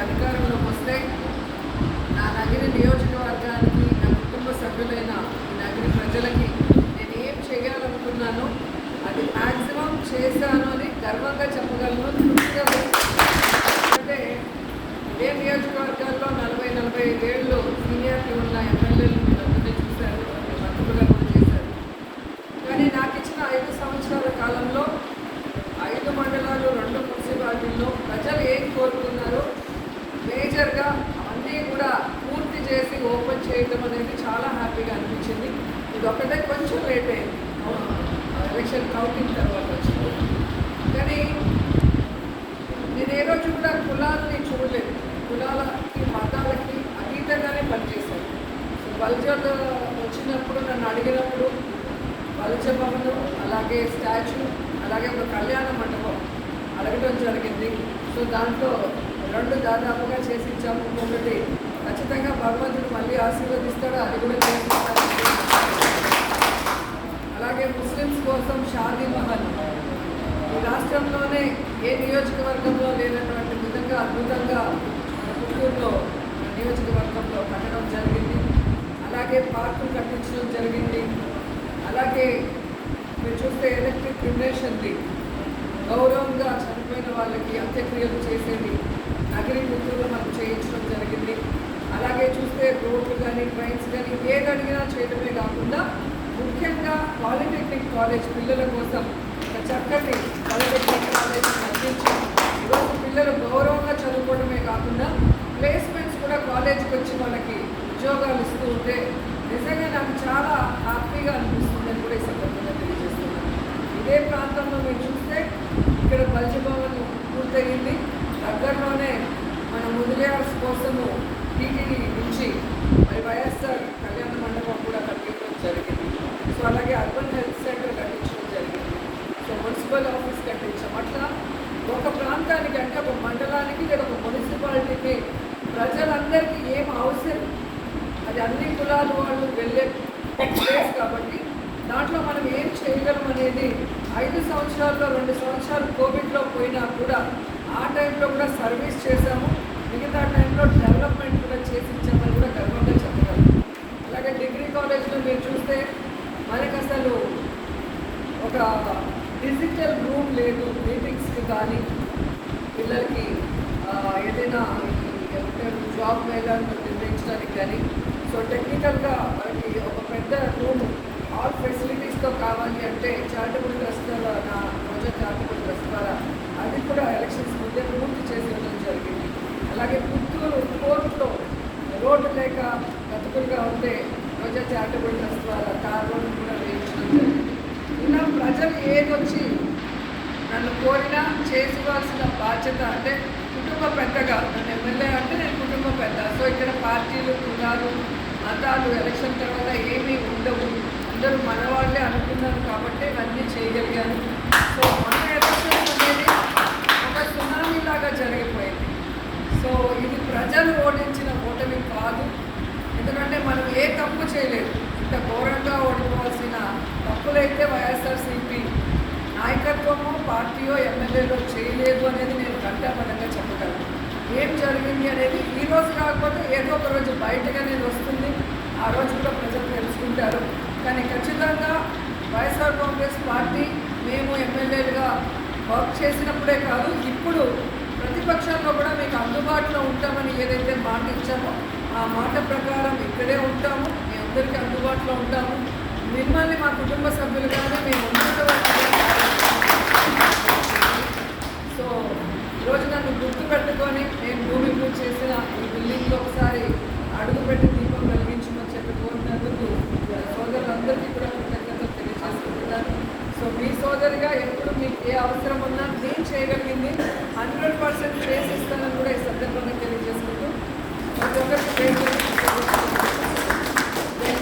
అధికారంలోకి వస్తే నా నగిరి నియోజకవర్గానికి నా కుటుంబ సభ్యులైన ఈ నగిరి ప్రజలకి నేను ఏం చేయాలనుకున్నానో అది మ్యాక్సిమం చేశాను అని గర్వంగా చెప్పగలను తృప్తిగా అంటే ఇదే నియోజకవర్గాల్లో నలభై నలభై ఐదు సీనియారిటీ ఉన్న ఎమ్మెల్యేలు మీరు అందరినీ చూశారు మంత్రులుగా కూడా చేశారు కానీ నాకు ఇచ్చిన ఐదు సంవత్సరాల కాలంలో ఐదు మండలాలు రెండు మున్సిపాలిటీల్లో ప్రజలు ఏం కోరుకున్నారో మేజర్గా అవన్నీ కూడా పూర్తి చేసి చేయడం అనేది చాలా హ్యాపీగా అనిపించింది. ఇది ఒకటే కొంచెం లేట్ అయింది. ఎలక్షన్ కౌంటింగ్ తర్వాత వచ్చింది. కానీ నేను ఏ రోజు కూడా కులాలని చూడలేదు. కులాలకి మతాలకి అతీతంగానే పనిచేశాను. సో బల్జర్ వచ్చినప్పుడు నన్ను అడిగినప్పుడు బల్జ భవనం అలాగే స్టాచ్యూ అలాగే ఒక కళ్యాణ మండపం అడగడం జరిగింది. సో దాంట్లో రెండు దాదాపుగా చేసి ఇచ్చాము. ఒకటి ఖచ్చితంగా భగవంతుడు మళ్ళీ ఆశీర్వదిస్తాడు అది కూడా అలాగే ముస్లిమ్స్ కోసం షాదీ మహల్. ఈ రాష్ట్రంలోనే ఏ నియోజకవర్గంలో లేనటువంటి విధంగా అద్భుతంగా పుత్తూరులో నియోజకవర్గంలో కట్టడం జరిగింది. అలాగే పార్కులు కట్టించడం జరిగింది. అలాగే మీరు చూస్తే ఎలక్ట్రిక్ జనరేషన్ది గౌరవంగా చనిపోయిన వాళ్ళకి అంత్యక్రియలు చేసేది నగరి పుత్తూరులో మనం చేయించడం జరిగింది. అలాగే చూస్తే రోడ్లు కానీ ట్రైన్స్ కానీ ఏది అడిగినా చేయడమే కాకుండా ముఖ్యంగా పాలిటెక్నిక్ కాలేజ్ పిల్లల కోసం ఒక చక్కటి పాలిటెక్నిక్ కాలేజ్ అందించి ఈరోజు పిల్లలు గౌరవంగా చదువుకోవడమే కాకుండా ప్లేస్మెంట్స్ కూడా కాలేజీకి వచ్చి వాళ్ళకి ఉద్యోగాలు ఇస్తూ ఉంటే నిజంగా నాకు చాలా హ్యాపీగా అనిపిస్తుంది అని కూడా ఈ సందర్భంగా తెలియజేస్తున్నాను. ఇదే ప్రాంతంలో మీరు చూస్తే ఇక్కడ బల్జభవన్ పూర్తయింది. దగ్గరలోనే కోసము టీటీడీ నుంచి మరి వైఎస్ఆర్ కళ్యాణ మండపం కూడా కట్టించడం జరిగింది. సో అలాగే అర్బన్ హెల్త్ సెంటర్ కట్టించడం జరిగింది. సో మున్సిపల్ ఆఫీస్ కట్టించాం. అట్లా ఒక ప్రాంతానికి అంటే ఒక మండలానికి లేదా ఒక మున్సిపాలిటీకి ప్రజలందరికీ ఏం అవసరం? అది అన్ని కులాల వాళ్ళు వెళ్ళే ప్లేస్ కాబట్టి దాంట్లో మనం ఏం చేయగలం అనేది ఐదు సంవత్సరాల్లో రెండు సంవత్సరాలు కోవిడ్లో పోయినా కూడా ఆ టైంలో కూడా సర్వీస్ చేశాము మిగతా టైంలో డెవలప్మెంట్ కూడా చేసి ఇచ్చామని కూడా గర్వంగా చెప్పగలం అలాగే డిగ్రీ కాలేజ్లో మీరు చూస్తే మనకి అసలు ఒక డిజిటల్ రూమ్ లేదు మీటింగ్స్కి కానీ పిల్లలకి ఏదైనా జాబ్ మేళాలను నిర్ణయించడానికి కానీ సో టెక్నికల్గా మనకి ఒక పెద్ద రూమ్ ఆల్ ఫెసిలిటీస్తో కావాలి అంటే చారిటబుల్ ట్రస్ట్ ద్వారా నా రోజా చారిటబుల్ ట్రస్ట్ ద్వారా అది కూడా ఎలక్షన్స్ ముందే పూర్తి చేసేయడం జరిగింది. అలాగే పుత్తూరు కోర్టులో రోడ్డు లేక బతుకులుగా ఉంటే రోజా చారిటబుల్ ట్రస్ట్ ద్వారా కార్ రోడ్డు కూడా వేయించడం జరిగింది. ఇలా ప్రజలు ఏదొచ్చి నన్ను కోరినా చేసుకోవాల్సిన బాధ్యత అంటే కుటుంబ పెద్దగా నన్ను ఎమ్మెల్యే అంటే నేను కుటుంబ పెద్ద. సో ఇక్కడ పార్టీలు కులాలు మతాలు ఎలక్షన్ తర్వాత ఏమీ ఉండవు. అందరూ మనవాళ్ళే అనుకున్నారు కాబట్టి ఇవన్నీ చేయగలిగాను. సో మన ఎలక్షన్ అనేది ఒక సునామీ లాగా జరిగిపోయింది సో ఇది ప్రజలు ఓడించిన ఓటమి కాదు ఎందుకంటే మనం ఏ తప్పు చేయలేదు ఇంత ఘోరంగా ఓడిపోవాల్సిన తప్పులైతే వైఎస్ఆర్సీపీ నాయకత్వమో పార్టీయో ఎమ్మెల్యేలో చేయలేదు అనేది నేను ఘంటాపరంగా చెప్పగలను. ఏం జరిగింది అనేది ఈ రోజు కాకపోతే ఏదో ఒక రోజు బయటగా నేను వస్తుంది. ఆ రోజు కూడా ప్రజలు తెలుసుకుంటారు. కానీ ఖచ్చితంగా వైఎస్ఆర్ కాంగ్రెస్ పార్టీ మేము ఎమ్మెల్యేలుగా వర్క్ చేసినప్పుడే కాదు ఇప్పుడు ప్రతిపక్షంలో కూడా మీకు అందుబాటులో ఉంటామని ఏదైతే మాట ఇచ్చామో ఆ మాట ప్రకారం ఇక్కడే ఉంటాము. మీ అందరికీ అందుబాటులో ఉంటాము. మిమ్మల్ని మా కుటుంబ సభ్యులుగానే మేము ఉన్నటువంటి చేయగలిగింది. హండ్రెడ్ పర్సెంట్ చేసిస్తానని కూడా